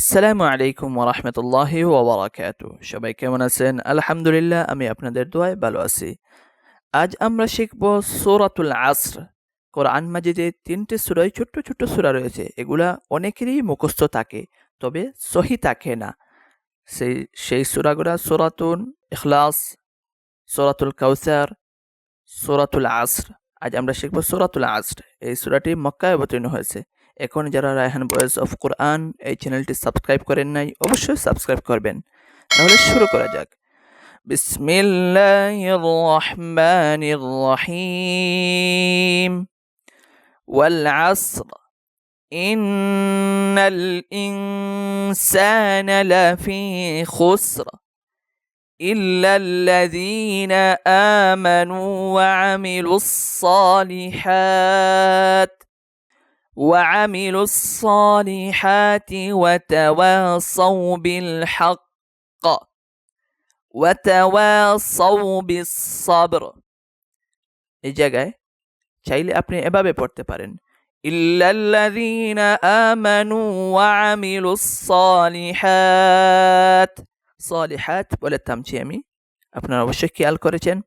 আসসালামু আলাইকুম ওরহমতুল্লাহি ওবরাকাতু সবাই কেমন আছেন? আলহামদুলিল্লাহ, আমি আপনাদের দোয়ায় ভালো আছি। আজ আমরা শিখব সূরাতুল আসর। কোরআন মাজিদে তিনটে সূরায়, ছোট্ট ছোট্ট সূরা রয়েছে। এগুলা অনেকেরই মুখস্থ থাকে, তবে সহি থাকে না। সেই সেই সূরাগুলা সূরাতুন ইখলাস, সূরাতুল কাউসার, সূরাতুল আসর। আজ আমরা শিখব সূরাতুল আসর। এই সূরাটি মক্কায় অবতীর্ণ হয়েছে। এখন যারা রায়হান ভয়েস অফ কোরআন এই চ্যানেলটি সাবস্ক্রাইব করেন নাই অবশ্যই সাবস্ক্রাইব করবেন তাহলে শুরু করা যাক বিসমিল্লাহির রহমানির রহিম والعصر إن الإنسان لفي خسر إلا الذين آمنوا وعملوا الصالحات وعملوا الصالحات وتواصوا بالحق وتواصوا بالصبر এই জায়গায় চাইলে আপনি এভাবে পড়তে পারেন ইল্লাল্লাযীনা আমানু ওয়া আমিলুস সালিহাত সালিহাত বলে থামছি আমি আপনারা অবশ্যই খেয়াল করেছেন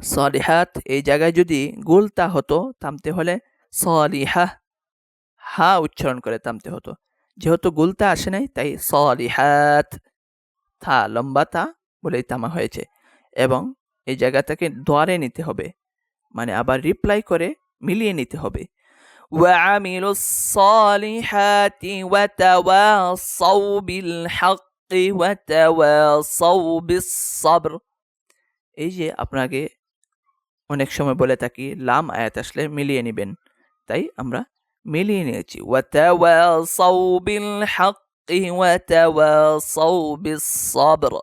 সালিহাত এই জায়গায় যদি গুলতা হতো থামতে হলে সালিহা হা উচ্চারণ করে থামতে হতো যেহেতু গুলতা আসে নাই তাই সলিহাত থা লম্বা তা বলেই তামা হয়েছে এবং এই জায়গাটাকে দোয়ারে নিতে হবে মানে আবার রিপ্লাই করে মিলিয়ে নিতে হবে وعملوا الصالحات وتواصوا بالحق وتواصوا بالصبر এই যে আপনাকে অনেক সময় বলে থাকি লাম আয়াত আসলে মিলিয়ে নেবেন তাই আমরা ميلينيتي وتواصوا بالحق وتواصوا بالصبر.